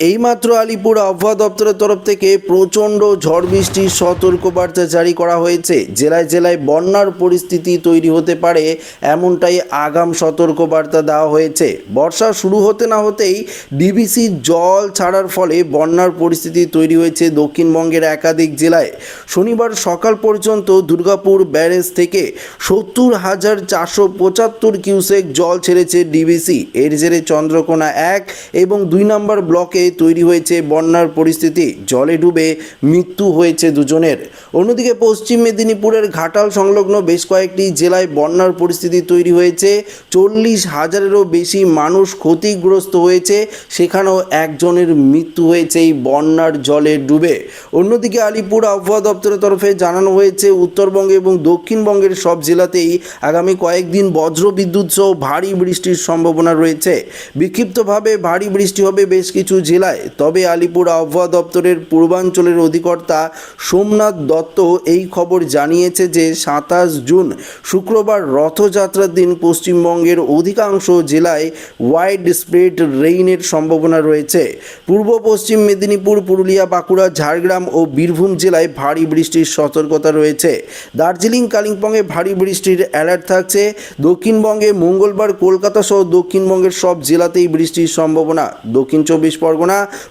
এইমাত্র আলিপুর আবহাওয়া দপ্তরের তরফ থেকে প্রচণ্ড ঝড় বৃষ্টির সতর্কবার্তা জারি করা হয়েছে। জেলায় জেলায় বন্যার পরিস্থিতি তৈরি হতে পারে এমনটাই আগাম সতর্কবার্তা দেওয়া হয়েছে। বর্ষা শুরু হতে না হতেই ডিবিসি জল ছাড়ার ফলে বন্যার পরিস্থিতি তৈরি হয়েছে দক্ষিণবঙ্গের একাধিক জেলায়। শনিবার সকাল পর্যন্ত দুর্গাপুর ব্যারেজ থেকে সত্তর হাজার চারশো পঁচাত্তর কিউসেক জল ছেড়েছে ডিবিসি। এর জেরে চন্দ্রকোনা এক এবং দুই নম্বর ব্লকে তৈরি হয়েছে বন্যার পরিস্থিতি। জলে ডুবে মৃত্যু হয়েছে দুজনের। অন্যদিকে পশ্চিম মেদিনীপুরের ঘাটাল সংলগ্ন বেশ কয়েকটি জেলায় বন্যার পরিস্থিতি তৈরি হয়েছে। চল্লিশ হাজারেরও বেশি মানুষ ক্ষতিগ্রস্ত হয়েছে। সেখানেও একজনের মৃত্যু হয়েছে এই বন্যার জলে ডুবে। অন্যদিকে আলিপুর আবহাওয়া দপ্তরের তরফে জানানো হয়েছে, উত্তরবঙ্গে এবং দক্ষিণবঙ্গের সব জেলাতেই আগামী কয়েকদিন বজ্র বিদ্যুৎ সহ ভারী বৃষ্টির সম্ভাবনা রয়েছে। বিক্ষিপ্তভাবে ভারী বৃষ্টি হবে, বেশ কিছু জেলায়। তবে আলিপুর আবহাওয়া দপ্তরের পূর্বাঞ্চলের অধিকর্তা সোমনাথ দত্ত এই খবর জানিয়েছে যে সাতাশ জুন শুক্রবার রথযাত্রার দিন পশ্চিমবঙ্গের অধিকাংশ জেলায় ওয়াইড স্প্রেড রেইনের সম্ভাবনা রয়েছে। পূর্ব পশ্চিম মেদিনীপুর, পুরুলিয়া, বাঁকুড়া, ঝাড়গ্রাম ও বীরভূম জেলায় ভারী বৃষ্টির সতর্কতা রয়েছে। দার্জিলিং, কালিম্পংয়ে ভারী বৃষ্টির অ্যালার্ট থাকছে। দক্ষিণবঙ্গে মঙ্গলবার কলকাতা সহ দক্ষিণবঙ্গের সব জেলাতেই বৃষ্টির সম্ভাবনা। দক্ষিণ চব্বিশ পরগনা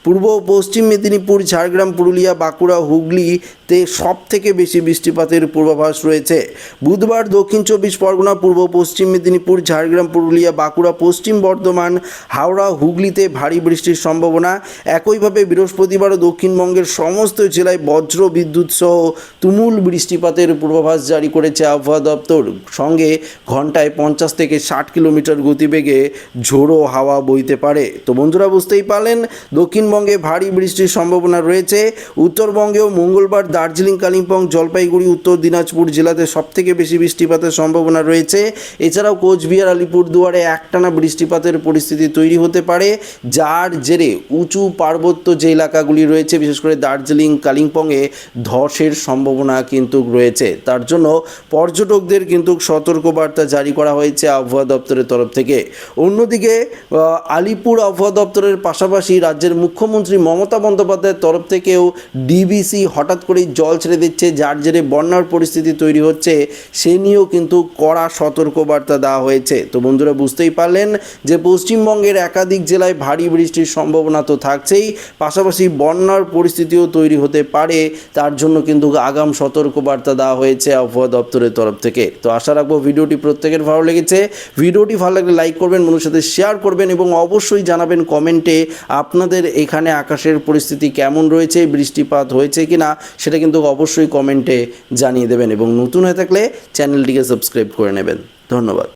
পূর্ব ও পশ্চিম মেদিনীপুর, ঝাড়গ্রাম, পুরুলিয়া, বাঁকুড়া, হুগলিতে সব থেকে বেশি বৃষ্টিপাতের পূর্বাভাস রয়েছে। বুধবার দক্ষিণ চব্বিশ পরগনা, পূর্ব পশ্চিম মেদিনীপুর, ঝাড়গ্রাম, পুরুলিয়া, বাঁকুড়া, পশ্চিম বর্ধমান, হাওড়া, হুগলিতে ভারী বৃষ্টির সম্ভাবনা। একইভাবে বৃহস্পতিবারও দক্ষিণবঙ্গের সমস্ত জেলায় বজ্র বিদ্যুৎ সহ তুমুল বৃষ্টিপাতের পূর্বাভাস জারি করেছে আবহাওয়া দপ্তর। সঙ্গে ঘন্টায় পঞ্চাশ থেকে ষাট কিলোমিটার গতিবেগে ঝোড়ো হাওয়া বইতে পারে। তো বন্ধুরা, বুঝতেই পারলেন দক্ষিণবঙ্গে ভারী বৃষ্টির সম্ভাবনা রয়েছে। উত্তরবঙ্গেও মঙ্গলবার দার্জিলিং, কালিম্পং, জলপাইগুড়ি, উত্তর দিনাজপুর জেলাতে সবথেকে বেশি বৃষ্টিপাতের সম্ভাবনা রয়েছে। এছাড়াও কোচবিহার, আলিপুরদুয়ারে একটানা বৃষ্টিপাতের পরিস্থিতি তৈরি হতে পারে। যার জেরে উঁচু পার্বত্য যে এলাকাগুলি রয়েছে, বিশেষ করে দার্জিলিং, কালিম্পংয়ে ধসের সম্ভাবনা কিন্তু রয়েছে। তার জন্য পর্যটকদের কিন্তু সতর্কবার্তা জারি করা হয়েছে আবহাওয়া দপ্তরের তরফ থেকে। অন্যদিকে আলিপুর আবহাওয়া দপ্তরের পাশাপাশি রাজ্যের মুখ্যমন্ত্রী মমতা বন্দ্যোপাধ্যায়ের তরফ থেকেও ডিবিসি হঠাৎ করেই জল ছেড়ে দিচ্ছে, যার জেরে বন্যার পরিস্থিতি তৈরি হচ্ছে, সে নিয়েও কিন্তু কড়া সতর্কবার্তা দেওয়া হয়েছে। তো বন্ধুরা, বুঝতেই পারলেন যে পশ্চিমবঙ্গের একাধিক জেলায় ভারী বৃষ্টির সম্ভাবনা তো থাকছেই, পাশাপাশি বন্যার পরিস্থিতিও তৈরি হতে পারে, তার জন্য কিন্তু আগাম সতর্কবার্তা দেওয়া হয়েছে আবহাওয়া দপ্তরের তরফ থেকে। তো আশা রাখব ভিডিওটি প্রত্যেকের ভালো লেগেছে। ভিডিওটি ভালো লাগলে লাইক করবেন বন্ধুর সাথে শেয়ার করবেন এবং অবশ্যই জানাবেন কমেন্টে আপনাদের এখানে আকাশের পরিস্থিতি কেমন রয়েছে, বৃষ্টিপাত হয়েছে কি না সেটা কিন্তু অবশ্যই কমেন্টে জানিয়ে দেবেন এবং নতুন হয়ে থাকলে চ্যানেলটিকে সাবস্ক্রাইব করে নেবেন। ধন্যবাদ।